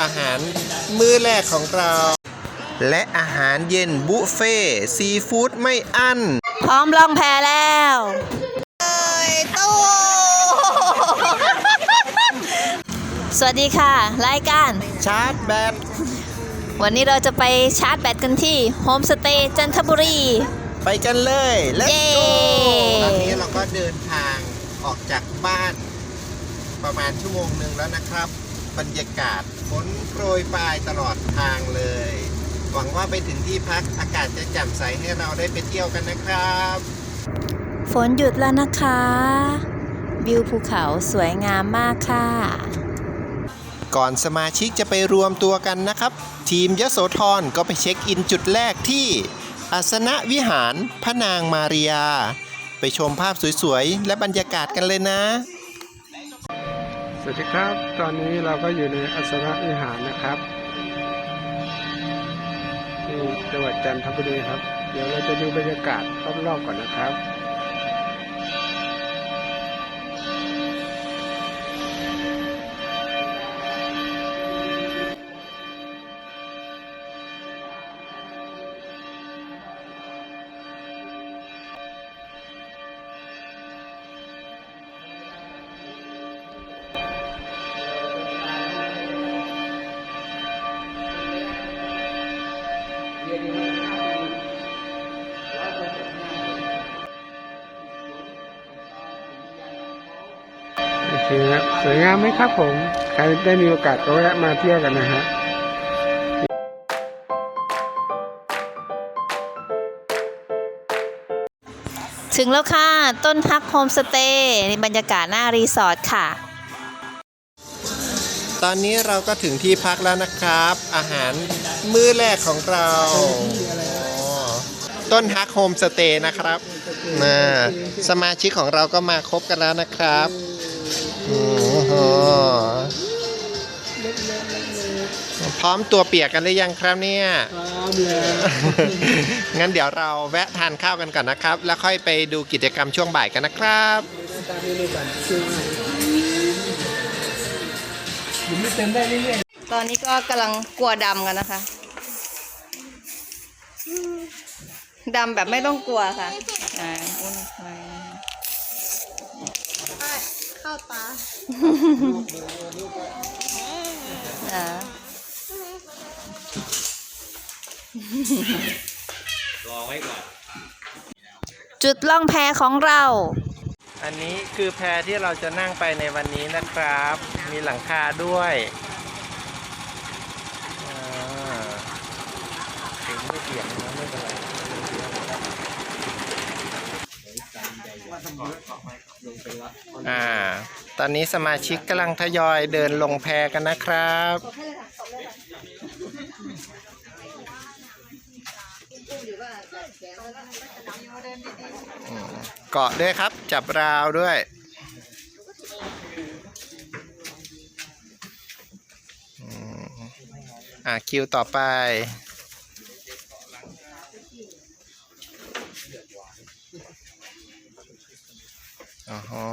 อาหารมื้อแรกของเรา และอาหารเย็นบุฟเฟ่ต์ซีฟู้ดไม่อั้น พร้อมล่องแพแล้วเอ้ยตู้สวัสดีค่ะ รายการ ชาร์จแบตวันนี้เราจะไปชาร์จแบตกันที่โฮมสเตย์จันทบุรี ไปกันเลย Let's เย้ go ตอนนี้เราก็เดินทางออกจากบ้าน ประมาณชั่วโมงหนึ่งแล้วนะครับ บรรยากาศฝนโปรยปลายตลอดทางเลย หวังว่าไปถึงที่พักอากาศจะแจ่มใสให้เราได้ไปเที่ยวกันนะครับ ฝนหยุดแล้วนะคะ วิวภูเขาสวยงามมากค่ะ ก่อนสมาชิกจะไปรวมตัวกันนะครับ ทีมยโสธรก็ไปเช็คอินจุดแรกที่อาสนะวิหารพระนางมาริยา ไปชมภาพสวยๆ และบรรยากาศกันเลยนะ สวัสดีครับ ตอนนี้เราก็อยู่ในอัสรวิหารนะครับที่จังหวัดจันทบุรีครับ เดี๋ยวเราจะดูบรรยากาศรอบๆก่อนนะครับ โอเคครับสวยงามไหมครับผม ใครได้มีโอกาสก็แวะมาเที่ยวกันนะฮะถึงแล้วค่ะ ต้นฮักโฮมสเตย์ในบรรยากาศหน้ารีสอร์ทค่ะ ตอนนี้เราก็ถึงที่พักแล้วนะครับ อาหารมื้อแรกของเราอ๋อต้นฮักโฮมสเตย์นะครับนะสมาชิกของเราก็มาครบกันแล้วนะครับโอ้โหพร้อมตัวเปียกกันหรือยังครับเนี่ยพร้อมแล้วงั้นเดี๋ยวเราแวะทานข้าวกันก่อนนะครับ แล้วค่อยไปดูกิจกรรมช่วงบ่ายกันนะครับ ตามเมนูก่อนชื่อว่าอยู่ไม่เต็มได้เรื่อยตอนนี้ก็กำลังกลัวดำกันนะคะดำแบบไม่ต้องกลัวค่ะอ่าอุ้นไปเข้าตาอ่าจุดล่องแพของเรา อันนี้คือแพที่เราจะนั่งไปในวันนี้นะครับ มีหลังคาด้วยอ่าไม่เปียกนะไม่เป็นไรอ่า ตอนนี้สมาชิกกำลังทยอยเดินลงแพกันนะครับ เกาะด้วยครับ จับราวด้วย อะคิวต่อไปอ๋อ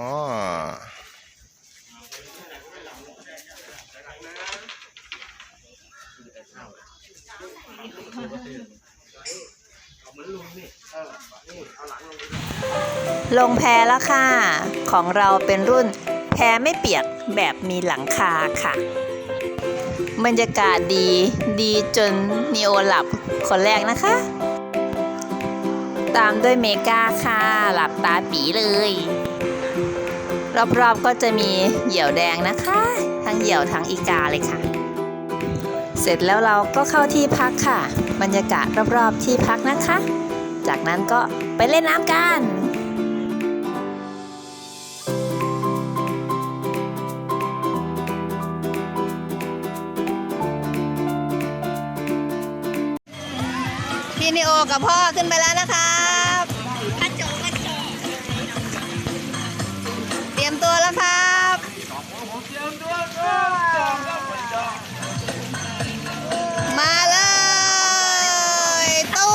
ลงแพแล้วค่ะ ของเราเป็นรุ่นแพไม่เปียกแบบมีหลังคาค่ะ บรรยากาศดีดีจนนิโอหลับคนแรกนะคะ ตามด้วยเมกาค่ะ หลับตาปีเลย รอบๆก็จะมีเหยี่ยวแดงนะคะ ทั้งเหยี่ยวทั้งอีกาเลยค่ะ เสร็จแล้วเราก็เข้าที่พักค่ะ บรรยากาศรอบๆที่พักนะคะ จากนั้นก็ไปเล่นน้ำกัน พี่นิโอกับพ่อขึ้นไปแล้วนะครับเตรียมตัวแล้วครับมาเลยตู้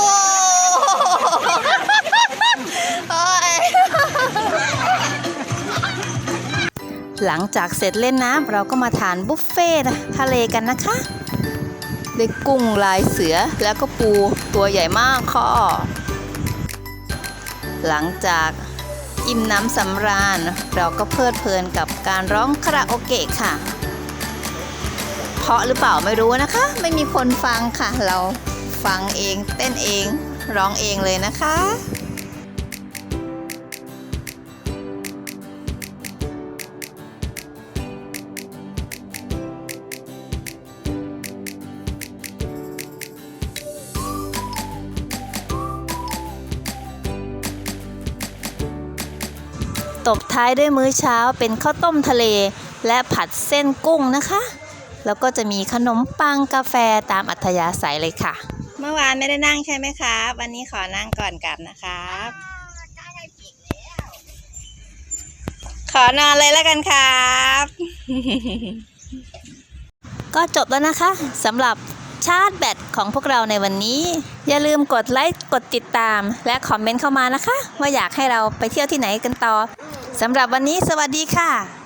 โอ้ยหลังจากเสร็จเล่นน้ำเราก็มาทานบุฟเฟ่ต์ทะเลกันนะคะ ได้กุ้งลายเสือแล้วก็ปูตัวใหญ่มากข้อ หลังจากอิ่มน้ำสำราญ เราก็เพลิดเพลินกับการร้องคาราโอเกะค่ะ เพราะหรือเปล่าไม่รู้นะคะ ไม่มีคนฟังค่ะ เราฟังเองเต้นเองร้องเองเลยนะคะ ตบท้ายด้วยมื้อเช้าเป็นข้าวต้มทะเล และผัดเส้นกุ้งนะคะ แล้วก็จะมีขนมปังกาแฟตามอัธยาศัยเลยค่ะ เมื่อวานไม่ได้นั่งใช่ไหมครับ วันนี้ขอนั่งก่อนกลับนะครับ ขอนอนเลยแล้วกันครับ ก็จบแล้วนะคะสำหรับ ชาร์จแบตของพวกเราในวันนี้ อย่าลืมกดไลค์กดติดตาม และคอมเมนต์เข้ามานะคะ ว่าอยากให้เราไปเที่ยวที่ไหนกันต่อสำหรับวันนี้สวัสดีค่ะ